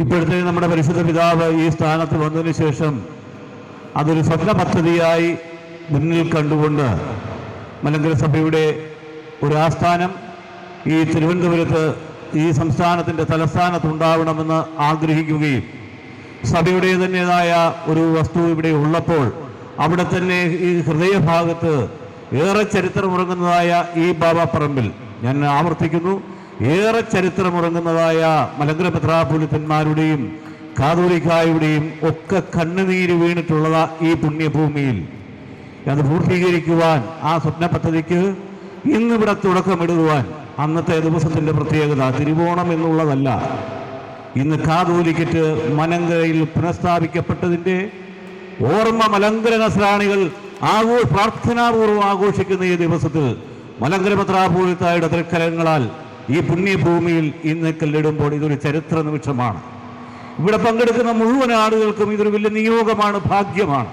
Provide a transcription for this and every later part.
ഇപ്പോഴത്തെ നമ്മുടെ പരിശുദ്ധ പിതാവ് ഈ സ്ഥാനത്ത് വന്നതിന് ശേഷം അതൊരു സ്വപ്ന പദ്ധതിയായി മുന്നിൽ കണ്ടുകൊണ്ട് മലങ്കര സഭയുടെ ഒരു ആസ്ഥാനം ഈ തിരുവനന്തപുരത്ത് ഈ സംസ്ഥാനത്തിന്റെ തലസ്ഥാനത്ത് ഉണ്ടാവണമെന്ന് ആഗ്രഹിക്കുകയും സഭയുടെ തന്നെതായ ഒരു വസ്തു ഇവിടെ ഉള്ളപ്പോൾ അവിടെ തന്നെ ഈ ഹൃദയഭാഗത്ത് ഏറെ ചരിത്രമുറങ്ങുന്നതായ ഈ ബാബാപ്പറമ്പിൽ ഞാൻ ആവർത്തിക്കുന്നു. ഏറെ ചരിത്രമുറങ്ങുന്നതായ മലങ്കര പത്രാപുലിത്തന്മാരുടെയും കാതോലിക്കായുടെയും ഒക്കെ കണ്ണുനീര് വീണിട്ടുള്ള ഈ പുണ്യഭൂമിയിൽ. അത് പൂർത്തീകരിക്കുവാൻ ആ സ്വപ്ന പദ്ധതിക്ക് ഇന്നിവിടെ തുടക്കമിടുവാൻ അന്നത്തെ ദിവസത്തിന്റെ പ്രത്യേകത തിരുവോണം എന്നുള്ളതല്ല. ഇന്ന് കാതൂലിക്കറ്റ് മലങ്കരയിൽ പുനഃസ്ഥാപിക്കപ്പെട്ടതിന്റെ ഓർമ്മ മലങ്കര നസ്രാണികൾ ആഘോ പ്രാർത്ഥനാപൂർവം ആഘോഷിക്കുന്ന ഈ ദിവസത്തിൽ മലങ്കര പത്രാപൂരിത്തായുടെ തൃക്കരങ്ങളാൽ ഈ പുണ്യഭൂമിയിൽ ഇന്ന് കല്ലിടുമ്പോൾ ഇതൊരു ചരിത്ര നിമിഷമാണ്. ഇവിടെ പങ്കെടുക്കുന്ന മുഴുവൻ ആളുകൾക്കും ഇതൊരു വലിയ നിയോഗമാണ് ഭാഗ്യമാണ്.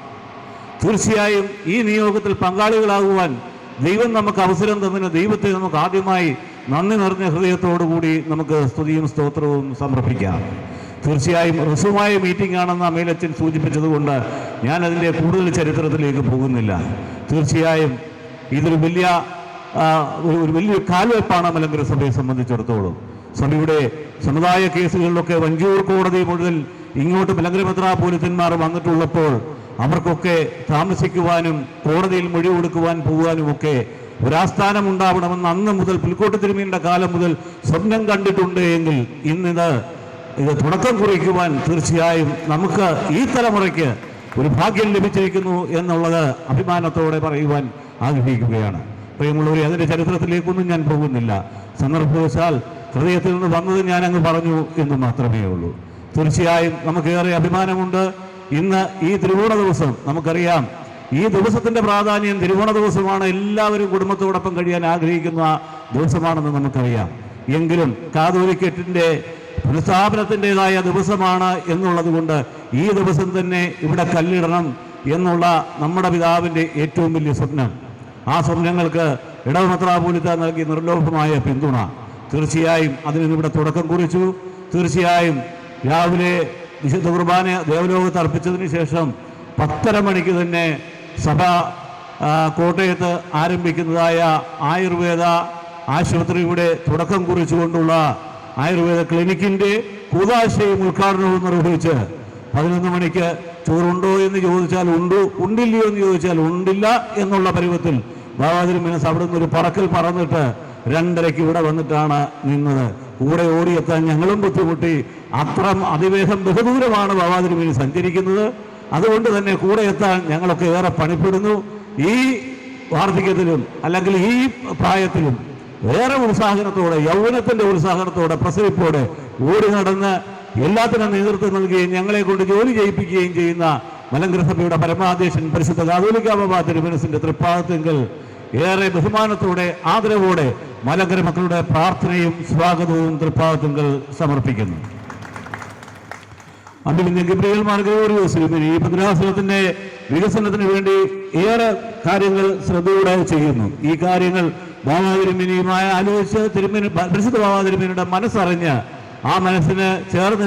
തീർച്ചയായും ഈ നിയോഗത്തിൽ പങ്കാളികളാകുവാൻ ദൈവം നമുക്ക് അവസരം തന്നതിന് ദൈവത്തെ നമുക്ക് ആദ്യമായി നന്ദി നിറഞ്ഞ ഹൃദയത്തോടുകൂടി നമുക്ക് സ്തുതിയും സ്തോത്രവും സമർപ്പിക്കാം. തീർച്ചയായും ഹ്രസ്വമായ മീറ്റിംഗ് ആണെന്ന് അമേലച്ചൻ സൂചിപ്പിച്ചതുകൊണ്ട് ഞാൻ അതിന്റെ കൂടുതൽ ചരിത്രത്തിലേക്ക് പോകുന്നില്ല. തീർച്ചയായും ഇതൊരു വലിയ ഒരു വലിയ വലിയൊരു കാൽവെപ്പാണ് മലങ്കര സഭയെ സംബന്ധിച്ചിടത്തോളം. സഭയുടെ സമുദായ കേസുകളിലൊക്കെ വഞ്ചൂർ കോടതി മുതൽ ഇങ്ങോട്ട് മലങ്കര മെത്രാപോലിത്തന്മാർ വന്നിട്ടുള്ളപ്പോൾ അവർക്കൊക്കെ താമസിക്കുവാനും കോടതിയിൽ മൊഴി കൊടുക്കുവാൻ പോകുവാനും ഒക്കെ ഒരാസ്ഥാനം ഉണ്ടാവണമെന്ന് അന്ന് മുതൽ പുൽക്കോട്ട് തിരുമീന്റെ കാലം മുതൽ സ്വപ്നം കണ്ടിട്ടുണ്ട് എങ്കിൽ ഇന്നിത് ഇത് തുടക്കം കുറിക്കുവാൻ തീർച്ചയായും നമുക്ക് ഈ തലമുറയ്ക്ക് ഒരു ഭാഗ്യം ലഭിച്ചിരിക്കുന്നു എന്നുള്ളത് അഭിമാനത്തോടെ പറയുവാൻ ആഗ്രഹിക്കുകയാണ്. പ്രിയമുള്ളവരെ അതിന്റെ ചരിത്രത്തിലേക്കൊന്നും ഞാൻ പോകുന്നില്ല. സന്ദർഭവശാൽ ഹൃദയത്തിൽ നിന്ന് വന്നത് ഞാൻ അങ്ങ് പറഞ്ഞു എന്ന് മാത്രമേ ഉള്ളൂ. തീർച്ചയായും നമുക്കേറെ അഭിമാനമുണ്ട്. ഇന്ന് ഈ തിരുവോണ ദിവസം നമുക്കറിയാം ഈ ദിവസത്തിന്റെ പ്രാധാന്യം തിരുവോണ ദിവസമാണ്. എല്ലാവരും കുടുംബത്തോടൊപ്പം കഴിയാൻ ആഗ്രഹിക്കുന്ന ദിവസമാണെന്ന് നമുക്കറിയാം. എങ്കിലും കാതോലിക്കറ്റിന്റെ പുനഃസ്ഥാപനത്തിന്റെതായ ദിവസമാണ് എന്നുള്ളത് കൊണ്ട് ഈ ദിവസം തന്നെ ഇവിടെ കല്ലിടണം എന്നുള്ള നമ്മുടെ പിതാവിന്റെ ഏറ്റവും വലിയ സ്വപ്നം. ആ സ്വപ്നങ്ങൾക്ക് ഇടവമത്രാപൂലിത്ത നൽകി നിർലോഭമായ പിന്തുണ. തീർച്ചയായും അതിന് ഇവിടെ തുടക്കം കുറിച്ചു. തീർച്ചയായും രാവിലെ വിശുദ്ധ കുർബാന ദേവലോകത്ത് അർപ്പിച്ചതിന് ശേഷം പത്തര മണിക്ക് തന്നെ സഭ കോട്ടയത്ത് ആരംഭിക്കുന്നതായ ആയുർവേദ ആശുപത്രിയുടെ തുടക്കം കുറിച്ചുകൊണ്ടുള്ള ആയുർവേദ ക്ലിനിക്കിന്റെ കൂതാശയും ഉദ്ഘാടനവും നിർവഹിച്ച് പതിനൊന്ന് മണിക്ക് ചോറുണ്ടോ എന്ന് ചോദിച്ചാൽ ഉണ്ടോ ഉണ്ടില്ലയോ എന്ന് ചോദിച്ചാൽ ഉണ്ടില്ല എന്നുള്ള പരുവത്തിൽ ബാബാതിരി മനസ്സ് അവിടെ നിന്ന് ഒരു പറക്കൽ പറന്നിട്ട് രണ്ടരയ്ക്ക് ഇവിടെ വന്നിട്ടാണ് നിന്നത്. കൂടെ ഓടിയെത്താൻ ഞങ്ങളും ബുദ്ധിമുട്ടി. അത്ര അതിവേഗം ബഹുദൂരമാണ് മീൻ സഞ്ചരിക്കുന്നത്. അതുകൊണ്ട് തന്നെ കൂടെ എത്താൻ ഞങ്ങളൊക്കെ ഏറെ പണിപ്പെടുന്നു. ഈ വാർദ്ധക്യത്തിലും അല്ലെങ്കിൽ ഈ പ്രായത്തിലും വേറെ ഉത്സാഹനത്തോടെ യൗവനത്തിന്റെ ഉത്സാഹനത്തോടെ പ്രസവിപ്പോടെ ഓടി നടന്ന് എല്ലാത്തിനും നേതൃത്വം നൽകുകയും ഞങ്ങളെ കൊണ്ട് ജോലി ചെയ്യിപ്പിക്കുകയും ചെയ്യുന്ന മലങ്കര സഭയുടെ പരമാധ്യക്ഷൻ പരിശുദ്ധ കാതോലിക്ക ബാബ തിരുമനസിന്റെ തൃപ്പാദത്തെങ്കിൽ ഏറെ ബഹുമാനത്തോടെ ആദരവോടെ മലങ്കര മക്കളുടെ പ്രാർത്ഥനയും സ്വാഗതവും തൃപ്പാദത്തെങ്കിൽ സമർപ്പിക്കുന്നു. മാർഗോറിയോസിലും ഈ ഭദ്രാസനത്തിന്റെ വികസനത്തിന് വേണ്ടി ഏറെ കാര്യങ്ങൾ ശ്രദ്ധയോടെ ചെയ്യുന്നു. ഈ കാര്യങ്ങൾ ബാബാതിരുമിനിയുമായ ആലോചിച്ച് തിരുമേനി പരിശുദ്ധ ബാബാതിരുമേനിയുടെ മനസ്സറിഞ്ഞ് ആ മനസ്സിന് ചേർന്ന്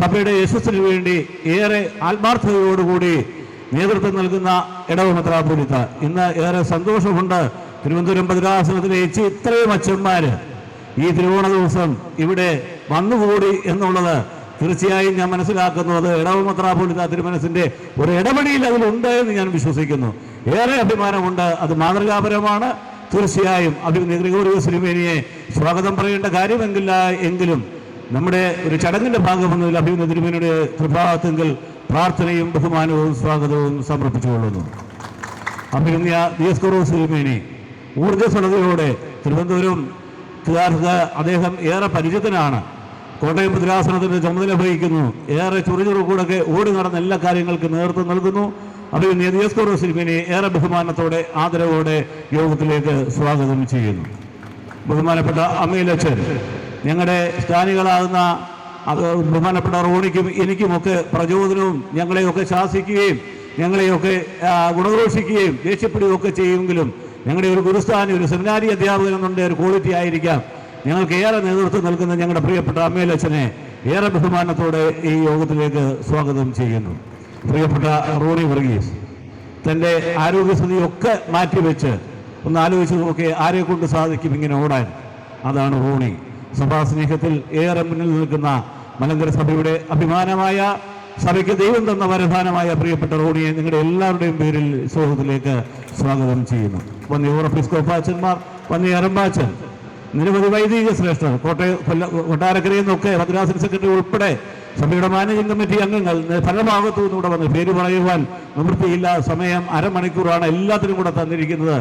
സഭയുടെ യശസ്സിന് വേണ്ടി ഏറെ ആത്മാർത്ഥതയോടുകൂടി നേതൃത്വം നൽകുന്ന ഇടവമത്രാപുരിത്ത ഇന്ന് ഏറെ സന്തോഷമുണ്ട്. തിരുവനന്തപുരം ഭദ്രാസനത്തിലെ എച്ച് ഇത്രയും അച്ഛന്മാർ ഈ തിരുവോണ ദിവസം ഇവിടെ വന്നുകൂടി എന്നുള്ളത് തീർച്ചയായും ഞാൻ മനസ്സിലാക്കുന്നു അത് ഇടവമത്രാപൊലിത്ത തിരുമനസിന്റെ ഒരു ഇടപെടിയിൽ അതിലുണ്ട് എന്ന് ഞാൻ വിശ്വസിക്കുന്നു. ഏറെ അഭിമാനമുണ്ട്. അത് മാതൃകാപരമാണ്. തീർച്ചയായും അഭിനന്ദ ഗ്രിഗോറിയോസ് സിനിമേനിയെ സ്വാഗതം പറയേണ്ട കാര്യമെങ്കില്ല എങ്കിലും നമ്മുടെ ഒരു ചടങ്ങിന്റെ ഭാഗമെന്നതിൽ അഭിനന്ദ തിരുമേനിയുടെ കൃപാത്തെങ്കിൽ പ്രാർത്ഥനയും ബഹുമാനവും സ്വാഗതവും സമർപ്പിച്ചുകൊള്ളുന്നു. അഭിനന്യ ദിയസ്കോറോസ് തിരുമേനി. ഊർജസ്വലതയോടെ തിരുവനന്തപുരം യഥാർത്ഥ അദ്ദേഹം ഏറെ പരിചിതനാണ്. കോട്ടയം ഭദ്രാസനത്തിന്റെ ചുമതല വഹിക്കുന്നു. ഏറെ ചുറുചുറു കൂടൊക്കെ ഓടി നടന്ന എല്ലാ കാര്യങ്ങൾക്കും നേതൃത്വം നൽകുന്നു. അഭിനന്യ നിയതിയസ്കോറോ സിനിമയെ ഏറെ ബഹുമാനത്തോടെ ആദരവോടെ യോഗത്തിലേക്ക് സ്വാഗതം ചെയ്യുന്നു. ബഹുമാനപ്പെട്ട അമീലച്ചൻ ഞങ്ങളുടെ സ്ഥാനികളാകുന്ന അത് ബഹുമാനപ്പെട്ട റോണിക്കും എനിക്കുമൊക്കെ പ്രചോദനവും ഞങ്ങളെയൊക്കെ ശാസിക്കുകയും ഞങ്ങളെയൊക്കെ ഗുണഘോഷിക്കുകയും ദേഷ്യപ്പെടുകയും ഒക്കെ ചെയ്യുമെങ്കിലും ഞങ്ങളുടെ ഒരു ഗുരുസ്ഥാനി ഒരു സെമിനാരി അധ്യാപകൻ എന്നുണ്ട് ഒരു ക്വാളിറ്റി ആയിരിക്കാം. ഞങ്ങൾക്ക് ഏറെ നേതൃത്വം നൽകുന്ന ഞങ്ങളുടെ പ്രിയപ്പെട്ട അമ്മയിലച്ഛനെ ഏറെ ബഹുമാനത്തോടെ ഈ യോഗത്തിലേക്ക് സ്വാഗതം ചെയ്യുന്നു. പ്രിയപ്പെട്ട റോണി വർഗീസ് തന്റെ ആരോഗ്യസ്ഥിതിയൊക്കെ മാറ്റിവെച്ച് ഒന്ന് ആലോചിച്ച് നോക്കി ആരെ കൊണ്ട് സാധിക്കും ഇങ്ങനെ ഓടാൻ? അതാണ് റോണി. സഭാസ്നേഹത്തിൽ ഏറെ മുന്നിൽ നിൽക്കുന്ന മലങ്കര സഭയുടെ അഭിമാനമായ സഭയ്ക്ക് ദൈവം തന്ന വരദാനമായ പ്രിയപ്പെട്ട റോണിയെ നിങ്ങളുടെ എല്ലാവരുടെയും പേരിൽ സ്വാഗതത്തിലേക്ക് സ്വാഗതം ചെയ്യുന്നു. വന്നി ഓറഫിസ്കോപ്പാച്ചന്മാർ വന്നി അരമ്പാച്ചൻ നിരവധി വൈദിക ശ്രേഷ്ഠർ കോട്ടയം കൊല്ല കൊട്ടാരക്കരയിൽ നിന്നൊക്കെ മദ്രാസൻ സെക്രട്ടറി ഉൾപ്പെടെ സഭയുടെ മാനേജിംഗ് കമ്മിറ്റി അംഗങ്ങൾ പല ഭാഗത്തു നിന്നും വന്ന് പേര് പറയുവാൻ നിവൃത്തിയില്ല. സമയം അരമണിക്കൂറാണ് എല്ലാത്തിനും കൂടെ തന്നിരിക്കുന്നത്.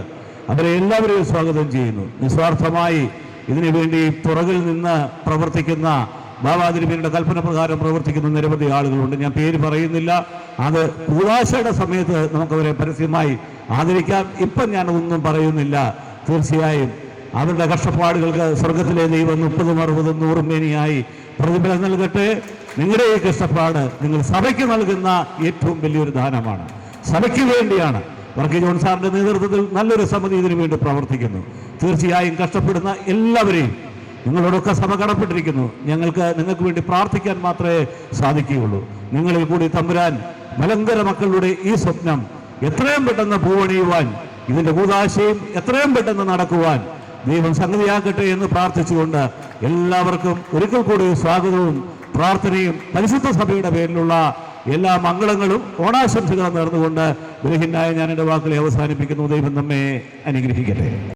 അവരെ എല്ലാവരെയും സ്വാഗതം ചെയ്യുന്നു. നിസ്വാർത്ഥമായി ഇതിനു വേണ്ടി പുറകിൽ നിന്ന് പ്രവർത്തിക്കുന്ന ബാബാതിരുമേനിയുടെ കൽപ്പന പ്രകാരം പ്രവർത്തിക്കുന്ന നിരവധി ആളുകളുണ്ട്. ഞാൻ പേര് പറയുന്നില്ല. അത് കൂതാശയുടെ സമയത്ത് നമുക്കവരെ പരസ്യമായി ആദരിക്കാം. ഇപ്പം ഞാനതൊന്നും പറയുന്നില്ല. തീർച്ചയായും അവരുടെ കഷ്ടപ്പാടുകൾക്ക് സ്വർഗത്തിലെ ദൈവം മുപ്പതും അറുപതും നൂറും മേനിയായി പ്രതിഫലം നൽകട്ടെ. നിങ്ങളുടെ ഈ കഷ്ടപ്പാട് നിങ്ങൾ സഭയ്ക്ക് നൽകുന്ന ഏറ്റവും വലിയൊരു ദാനമാണ്. സഭയ്ക്ക് വേണ്ടിയാണ് വർഗീ ജോൺ സാറിന്റെ നേതൃത്വത്തിൽ നല്ലൊരു സമിതി ഇതിനു വേണ്ടി പ്രവർത്തിക്കുന്നു. തീർച്ചയായും കഷ്ടപ്പെടുന്ന എല്ലാവരെയും നിങ്ങളോടൊക്കെ സഭ കടപ്പെട്ടിരിക്കുന്നു ഞങ്ങൾക്ക് നിങ്ങൾക്ക് വേണ്ടി പ്രാർത്ഥിക്കാൻ മാത്രമേ സാധിക്കുകയുള്ളൂ. നിങ്ങളിൽ കൂടി തമ്പുരാൻ മലങ്കര മക്കളുടെ ഈ സ്വപ്നം എത്രയും പെട്ടെന്ന് പൂവണിയുവാൻ ഇതിന്റെ കൂതാശയും എത്രയും പെട്ടെന്ന് നടക്കുവാൻ ദൈവം സംഗതിയാക്കട്ടെ എന്ന് പ്രാർത്ഥിച്ചുകൊണ്ട് എല്ലാവർക്കും ഒരിക്കൽ കൂടി സ്വാഗതവും പ്രാർത്ഥനയും പരിശുദ്ധ സഭയുടെ പേരിലുള്ള എല്ലാ മംഗളങ്ങളും ഓണാശംസകളും നേർന്നുകൊണ്ട് ഗൃഹിന്നായ ഞാൻ എന്റെ വാക്കുകളെ അവസാനിപ്പിക്കുന്നു. ദൈവം നമ്മെ അനുഗ്രഹിക്കട്ടെ.